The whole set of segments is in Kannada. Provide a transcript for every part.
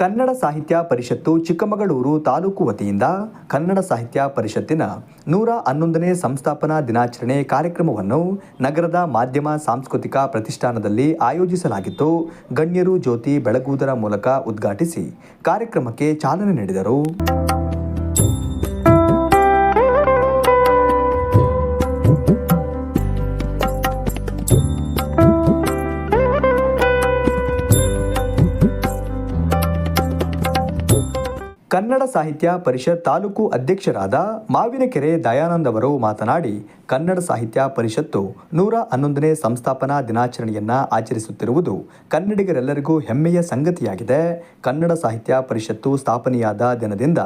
ಕನ್ನಡ ಸಾಹಿತ್ಯ ಪರಿಷತ್ತು ಚಿಕ್ಕಮಗಳೂರು ತಾಲೂಕು ವತಿಯಿಂದ ಕನ್ನಡ ಸಾಹಿತ್ಯ ಪರಿಷತ್ತಿನ ನೂರ ಹನ್ನೊಂದನೇ ಸಂಸ್ಥಾಪನಾ ದಿನಾಚರಣೆ ಕಾರ್ಯಕ್ರಮವನ್ನು ನಗರದ ಮಾಧ್ಯಮ ಸಾಂಸ್ಕೃತಿಕ ಪ್ರತಿಷ್ಠಾನದಲ್ಲಿ ಆಯೋಜಿಸಲಾಗಿತ್ತು. ಗಣ್ಯರು ಜ್ಯೋತಿ ಬೆಳಗುವುದರ ಮೂಲಕ ಉದ್ಘಾಟಿಸಿ ಕಾರ್ಯಕ್ರಮಕ್ಕೆ ಚಾಲನೆ ನೀಡಿದರು. ಕನ್ನಡ ಸಾಹಿತ್ಯ ಪರಿಷತ್ ತಾಲೂಕು ಅಧ್ಯಕ್ಷರಾದ ಮಾವಿನಕೆರೆ ದಯಾನಂದ್ ಅವರು ಮಾತನಾಡಿ, ಕನ್ನಡ ಸಾಹಿತ್ಯ ಪರಿಷತ್ತು ನೂರ ಹನ್ನೊಂದನೇ ಸಂಸ್ಥಾಪನಾ ದಿನಾಚರಣೆಯನ್ನು ಆಚರಿಸುತ್ತಿರುವುದು ಕನ್ನಡಿಗರೆಲ್ಲರಿಗೂ ಹೆಮ್ಮೆಯ ಸಂಗತಿಯಾಗಿದೆ. ಕನ್ನಡ ಸಾಹಿತ್ಯ ಪರಿಷತ್ತು ಸ್ಥಾಪನೆಯಾದ ದಿನದಿಂದ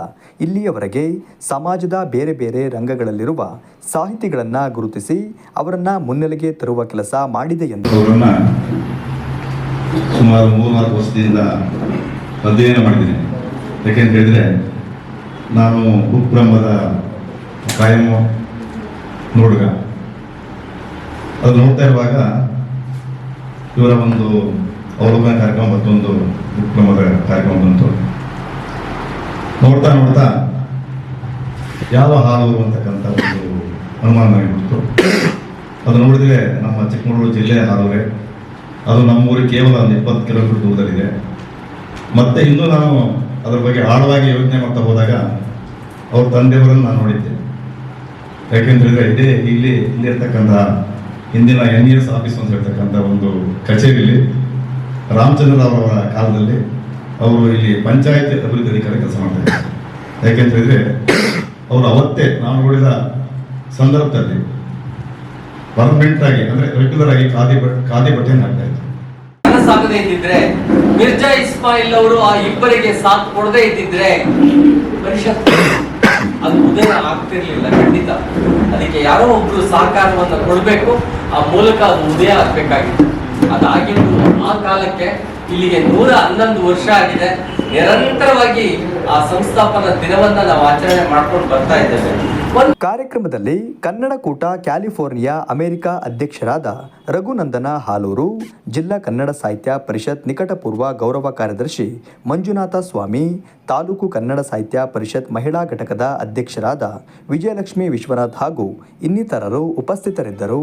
ಇಲ್ಲಿಯವರೆಗೆ ಸಮಾಜದ ಬೇರೆ ಬೇರೆ ರಂಗಗಳಲ್ಲಿರುವ ಸಾಹಿತಿಗಳನ್ನು ಗುರುತಿಸಿ ಅವರನ್ನು ಮುನ್ನೆಲೆಗೆ ತರುವ ಕೆಲಸ ಮಾಡಿದೆ ಎಂದು ಸುಮಾರು ವರ್ಷದಿಂದ ಅಧ್ಯಯನ ಮಾಡಿದ್ದೀನಿ. ಯಾಕೆಂತ ಹೇಳಿದ್ರೆ ನಾನು ಬ್ರಹ್ಮದ ಕಾಯಂ ನೋಡುಗ. ಅದು ನೋಡ್ತಾ ಇರುವಾಗ ಇವರ ಒಂದು ಅವಲೋಕನ ಕಾರ್ಯಕ್ರಮ ಮತ್ತೊಂದು ಬ್ರಹ್ಮದ ಕಾರ್ಯಕ್ರಮ ಬಂತು. ನೋಡ್ತಾ ನೋಡ್ತಾ ಯಾವ ಹಾಲು ಅಂತಕ್ಕಂಥ ಒಂದು ಅನುಮಾನ ಮಾಡಿಬಿಡ್ತು ಅದು ನೋಡಿದ್ರೆ ನಮ್ಮ ಚಿಕ್ಕಮಗಳೂರು ಜಿಲ್ಲೆಯ ಹಾಲುವೆ ಅದು ನಮ್ಮೂರಿಗೆ ಕೇವಲ ಒಂದು ಇಪ್ಪತ್ತು ಕಿಲೋಮೀಟರ್ ದೂರದಲ್ಲಿದೆ. ಮತ್ತೆ ಇನ್ನೂ ನಾನು ಅದರ ಬಗ್ಗೆ ಆಳವಾಗಿ ಯೋಚನೆ ಮಾಡ್ತಾ ಹೋದಾಗ ಅವ್ರ ತಂದೆಯವರನ್ನು ನಾನು ನೋಡಿದ್ದೆ. ಯಾಕೆಂದ್ರೆ ಇದೇ ಇಲ್ಲಿ ಇಲ್ಲಿ ಇರ್ತಕ್ಕಂಥ ಹಿಂದಿನ ಎನ್ ಎಸ್ ಆಫೀಸ್ ಅಂತ ಹೇಳ್ತಕ್ಕಂಥ ಒಂದು ಕಚೇರಿಯಲ್ಲಿ ರಾಮಚಂದ್ರ ಅವರ ಕಾಲದಲ್ಲಿ ಅವರು ಇಲ್ಲಿ ಪಂಚಾಯತ್ ಅಭಿವೃದ್ಧಿ ಅಧಿಕಾರಿ ಕೆಲಸ ಮಾಡ್ತಾರೆ ಯಾಕೆಂತ ಹೇಳಿದ್ರೆ ಅವರು ಅವತ್ತೇ ನಾನು ನೋಡಿದ ಸಂದರ್ಭದಲ್ಲಿ ಪರ್ಮನೆಂಟ್ ಆಗಿ, ಅಂದ್ರೆ ರೆಗ್ಯುಲರ್ ಆಗಿ ಖಾದಿ ಬಟ್ ಖಾದಿ ಬಟ್ಟೆ ಹಾಕ್ತಾ ಸಾಗದೆ ಇದ್ದಿದ್ರೆ ಮಿರ್ಜಾ ಇಸ್ಮಾಯಿಲ್ ಅವರು ಆ ಇಬ್ಬರಿಗೆ ಸಾಥ್ ಕೊಡದೇ ಇದ್ದಿದ್ರೆ ಅದು ಉದಯ ಆಗ್ತಿರ್ಲಿಲ್ಲ, ಖಂಡಿತ. ಅದಕ್ಕೆ ಯಾರೋ ಒಬ್ರು ಸಹಕಾರವನ್ನ ಕೊಡಬೇಕು, ಆ ಮೂಲಕ ಅದು ಉದಯ ಆಗ್ಬೇಕಾಗಿತ್ತು. ಅದಾಗಿದ್ದು ಆ ಕಾಲಕ್ಕೆ ಇಲ್ಲಿಗೆ ನೂರ ಹನ್ನೊಂದು ವರ್ಷ ಆಗಿದೆ. ನಿರಂತರವಾಗಿ ಆ ಸಂಸ್ಥಾಪನಾ ದಿನವನ್ನ ನಾವು ಆಚರಣೆ ಮಾಡ್ಕೊಂಡು ಬರ್ತಾ ಇದ್ದೇವೆ. ಕಾರ್ಯಕ್ರಮದಲ್ಲಿ ಕನ್ನಡ ಕೂಟ ಕ್ಯಾಲಿಫೋರ್ನಿಯಾ ಅಮೆರಿಕ ಅಧ್ಯಕ್ಷರಾದ ರಘುನಂದನ ಹಾಲೂರು, ಜಿಲ್ಲಾ ಕನ್ನಡ ಸಾಹಿತ್ಯ ಪರಿಷತ್ ನಿಕಟಪೂರ್ವ ಗೌರವ ಕಾರ್ಯದರ್ಶಿ ಮಂಜುನಾಥ ಸ್ವಾಮಿ, ತಾಲೂಕು ಕನ್ನಡ ಸಾಹಿತ್ಯ ಪರಿಷತ್ ಮಹಿಳಾ ಘಟಕದ ಅಧ್ಯಕ್ಷರಾದ ವಿಜಯಲಕ್ಷ್ಮಿ ವಿಶ್ವನಾಥ್ ಹಾಗೂ ಇನ್ನಿತರರು ಉಪಸ್ಥಿತರಿದ್ದರು.